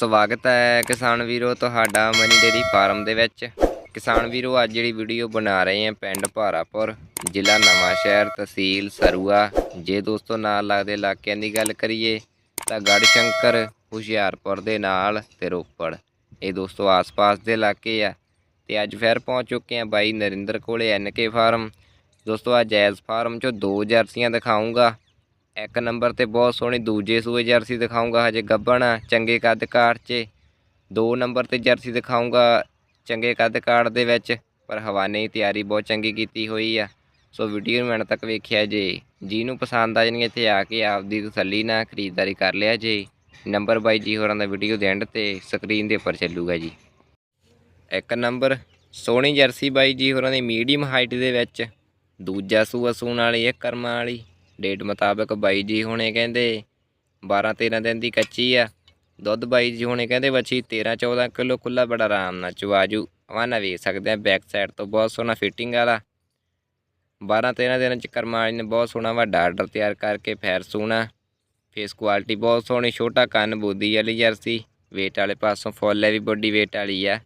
ਸਵਾਗਤ ਹੈ ਕਿਸਾਨ ਵੀਰੋ ਤੁਹਾਡਾ ਮਨੀ ਡੇਰੀ ਫਾਰਮ ਦੇ ਵਿੱਚ। ਕਿਸਾਨ ਵੀਰੋ, ਅੱਜ ਜਿਹੜੀ ਵੀਡੀਓ ਬਣਾ ਰਹੇ ਹਾਂ ਪਿੰਡ ਭਾਰਾਪੁਰ, ਜ਼ਿਲ੍ਹਾ ਨਵਾਂ ਸ਼ਹਿਰ, ਤਹਿਸੀਲ ਸਰੂਆ। ਜੇ ਦੋਸਤੋ ਨਾਲ ਲੱਗਦੇ ਇਲਾਕਿਆਂ ਦੀ ਗੱਲ ਕਰੀਏ, ਤਾਂ ਗੜ੍ਹ ਸ਼ੰਕਰ ਹੁਸ਼ਿਆਰਪੁਰ ਦੇ ਨਾਲ ਤੇ ਰੋਪੜ। ਇਹ ਦੋਸਤੋ ਆਸ-ਪਾਸ ਦੇ ਇਲਾਕੇ ਆ। ਤੇ ਅੱਜ ਫਿਰ ਪਹੁੰਚ ਚੁੱਕੇ ਆ ਬਾਈ ਨਰਿੰਦਰ ਕੋਲੇ ਐਨਕੇ ਫਾਰਮ। ਦੋਸਤੋ ਅੱਜ ਜੈਜ਼ ਫਾਰਮ ਚੋਂ ਦੋ ਜਰਸੀਆਂ ਦਿਖਾਉਂਗਾ ਇੱਕ ਨੰਬਰ ਤੇ ਬਹੁਤ ਸੋਹਣੀ ਦੂਜੇ ਸੂਏ ਜਰਸੀ ਦਿਖਾਉਂਗਾ ਹਜੇ ਗੱਬਣ ਆ, ਚੰਗੇ ਕੱਦ ਕਾਠ 'ਚ। ਦੋ ਨੰਬਰ ਤੇ ਜਰਸੀ ਦਿਖਾਉਂਗਾ ਚੰਗੇ ਕੱਦ ਕਾਠ ਦੇ ਵਿੱਚ ਪਰ ਹਵਾਨੇ ਦੀ ਤਿਆਰੀ ਬਹੁਤ ਚੰਗੀ ਕੀਤੀ ਹੋਈ ਆ। ਸੋ ਵੀਡੀਓ ਨੂੰ ਐਂਡ ਤੱਕ ਵੇਖਿਆ ਜੇ। ਜਿਹਨੂੰ ਪਸੰਦ ਆ ਜਾਣਗੇ ਇੱਥੇ ਆ ਕੇ ਆਪਦੀ ਤਸੱਲੀ ਨਾਲ ਖਰੀਦਦਾਰੀ ਕਰ ਲਿਆ ਜੇ। ਨੰਬਰ ਬਾਈ ਜੀ ਹੋਰਾਂ ਦਾ ਵੀਡੀਓ ਦੇ ਐਂਡ ਤੇ ਸਕਰੀਨ ਦੇ ਉੱਪਰ ਚੱਲੂਗਾ ਜੀ। ਇੱਕ ਨੰਬਰ ਸੋਹਣੀ ਜਰਸੀ ਬਾਈ ਜੀ ਹੋਰਾਂ ਦੀ ਮੀਡੀਅਮ ਹਾਈਟ ਦੇ ਵਿੱਚ। ਦੂਜਾ ਸੂਆ ਸੂਣ ਵਾਲੀ ਇੱਕ ਕਰਮਾਂ ਵਾਲੀ। ਡੇਟ ਮੁਤਾਬਕ ਬਾਈ ਜੀ ਹੁਣੇ ਕਹਿੰਦੇ 12 13 ਦਿਨ ਦੀ ਕੱਚੀ ਆ। ਦੁੱਧ ਬਾਈ ਜੀ ਹੁਣੇ ਕਹਿੰਦੇ ਬੱਚੀ 13 14 ਕਿਲੋ ਖੁੱਲਾ ਬੜਾ ਆਰਾਮ ਨਾਲ ਚਵਾਜੂ ਹਵਾਨਾ ਵੇਖ ਸਕਦੇ ਆ ਬੈਕ ਸਾਈਡ ਤੋਂ ਬਹੁਤ ਸੋਹਣਾ ਫਿਟਿੰਗ ਵਾਲਾ। 12 13 ਦਿਨਾਂ ਚ ਕਰਮਾਲੀ ਨੇ ਬਹੁਤ ਸੋਹਣਾ ਵੱਡਾ ਆਰਡਰ ਤਿਆਰ ਕਰਕੇ ਫੈਰ ਸੋਹਣਾ ਫੇਸ ਕੁਆਲਿਟੀ ਬਹੁਤ ਸੋਹਣੀ, ਛੋਟਾ ਕੰਨ ਬੋਦੀ ਵਾਲੀ ਜਰਸੀ। ਵੇਟ ਵਾਲੇ ਪਾਸੋਂ ਫੁੱਲ ਹੈ ਵੀ ਬੋਡੀ ਵੇਟ ਵਾਲੀ ਆ।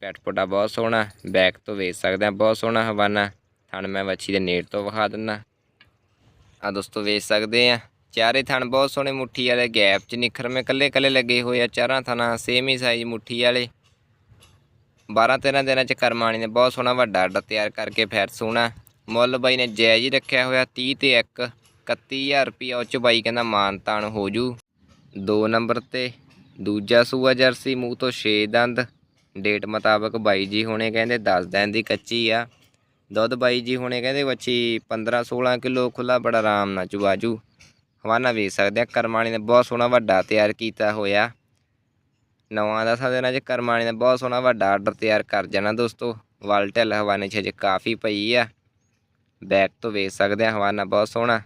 ਪੈਟ ਪੋਟਾ ਬਹੁਤ ਸੋਹਣਾ ਬੈਕ ਤੋਂ ਵੇਚ ਸਕਦੇ ਆ, ਬਹੁਤ ਸੋਹਣਾ ਹਵਾਨਾ। ਥਣ ਮੈਂ ਵੱਛੀ ਦੇ ਨੇੜ ਤੋਂ ਵਿਖਾ ਦਿੰਦਾ ਆ ਦੋਸਤੋ ਵੇਚ ਸਕਦੇ ਆ। ਚਾਰੇ ਥਣ ਬਹੁਤ ਸੋਹਣੇ ਮੁੱਠੀ ਵਾਲੇ ਗੈਪ ਚ ਨਿਖਰਵੇਂ ਕੱਲੇ ਕੱਲੇ ਲੱਗੇ ਹੋਏ ਆ ਚਾਰਾਂ ਥਣਾ ਸੇਮ ਹੀ ਸਾਈਜ਼ ਮੁੱਠੀ ਵਾਲੇ। 12 13 ਦਿਨਾਂ ਚ ਕਰਮਾਣੀ ਨੇ ਬਹੁਤ ਸੋਹਣਾ ਵੱਡਾ ਅੱਡਾ ਤਿਆਰ ਕਰਕੇ ਫੈਰ ਸੋਹਣਾ। ਮੁੱਲ ਬਾਈ ਨੇ ਜਾਇਜ਼ ਹੀ ਰੱਖਿਆ ਹੋਇਆ 30 ਤੇ 1 31000 ਰੁਪਿਆ ਉਹ ਚ ਬਾਈ ਕਹਿੰਦਾ ਮਾਨ ਤਾਨ ਹੋ ਜੂ। ਦੋ ਨੰਬਰ ਤੇ ਦੂਜਾ ਸੂਆ ਜਰਸੀ ਮੂੰਹ ਤੋਂ 6 ਦੰਦ। ਡੇਟ ਮੁਤਾਬਕ ਬਾਈ ਜੀ ਹੁਣੇ ਕਹਿੰਦੇ 10 ਦਿਨ ਦੀ ਕੱਚੀ ਆ। ਦੁੱਧ ਬਾਈ ਜੀ ਹੁਣੇ ਕਹਿੰਦੇ ਬੱਚੀ 15 16 ਕਿਲੋ ਖੁੱਲਾ ਬੜਾ ਆਰਾਮ ਨਾਲ ਚੁਆਜੂ ਹਵਾਨਾ ਵੇਚ ਸਕਦੇ ਆ, ਕਰਮਾਣੀ ਨੇ ਬਹੁਤ ਸੋਹਣਾ ਵੱਡਾ ਤਿਆਰ ਕੀਤਾ ਹੋਇਆ। ਨਵਾਂ ਦਾ ਦਿਨਾਂ ਜੇ ਕਰਮਾਣੀ ਨੇ ਬਹੁਤ ਸੋਹਣਾ ਵੱਡਾ ਆਰਡਰ ਤਿਆਰ ਕਰ ਜਾਣਾ ਦੋਸਤੋ। ਵਲ ਢਿੱਲ ਹਵਾਨੇ ਚ ਹਜੇ ਕਾਫੀ ਪਈ ਆ। ਬੈਕ ਤੋਂ ਵੇਚ ਸਕਦੇ ਆ, ਹਵਾਨਾ ਬਹੁਤ ਸੋਹਣਾ।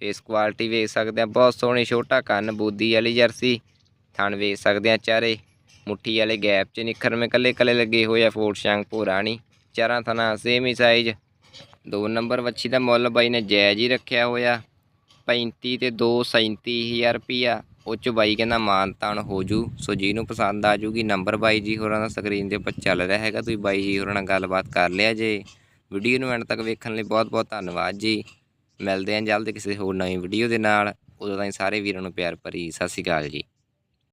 ਫੇਸ ਕੁਆਲਿਟੀ ਵੇਖ ਸਕਦੇ ਆ, ਬਹੁਤ ਸੋਹਣੀ ਛੋਟਾ ਕੰਨ, ਬੂਦੀ ਵਾਲੀ ਜਰਸੀ। ਥਣ ਵੇਚ ਸਕਦੇ ਆ ਚਾਰੇ। ਮੁੱਠੀ ਵਾਲੇ ਗੈਪ 'ਚ ਨਿਖਰਵੇਂ ਕੱਲੇ ਕੱਲੇ ਲੱਗੇ ਹੋਏ ਆ, ਫੋਰਟ ਸ਼ੰਗ ਭੋਰਾ ਨਹੀਂ ਚਾਰਾਂ ਥਣਾ ਸੇਮ ਹੀ ਸਾਈਜ਼ ਦੋ ਨੰਬਰ ਵੱਛੀ ਦਾ ਮੁੱਲ ਬਾਈ ਨੇ ਜਾਇਜ਼ ਹੀ ਰੱਖਿਆ ਹੋਇਆ। 35 ਤੇ 2 37000 ਰੁਪਿਆ ਉਹ 'ਚ ਬਾਈ ਕਹਿੰਦਾ ਮਾਨ ਤਾਨ ਹੋ ਜੂ। ਸੋ ਜਿਹਨੂੰ ਪਸੰਦ ਆ ਜੂਗੀ ਨੰਬਰ ਬਾਈ ਜੀ ਹੋਰਾਂ ਦਾ ਸਕਰੀਨ ਦੇ ਉੱਪਰ ਚੱਲ ਰਿਹਾ ਹੈਗਾ। ਤੁਸੀਂ ਬਾਈ ਜੀ ਹੋਰਾਂ ਨਾਲ ਗੱਲਬਾਤ ਕਰ ਲਿਆ ਜੇ। ਵੀਡੀਓ ਨੂੰ ਐਂਡ ਤੱਕ ਵੇਖਣ ਲਈ ਬਹੁਤ ਬਹੁਤ ਧੰਨਵਾਦ ਜੀ। ਮਿਲਦੇ ਹਾਂ ਜਲਦ ਕਿਸੇ ਹੋਰ ਨਵੀਂ ਵੀਡੀਓ ਦੇ ਨਾਲ। ਉਦੋਂ ਤਾਈਂ ਸਾਰੇ ਵੀਰਾਂ ਨੂੰ ਪਿਆਰ ਭਰੀ ਸਤਿ ਸ਼੍ਰੀ ਅਕਾਲ ਜੀ।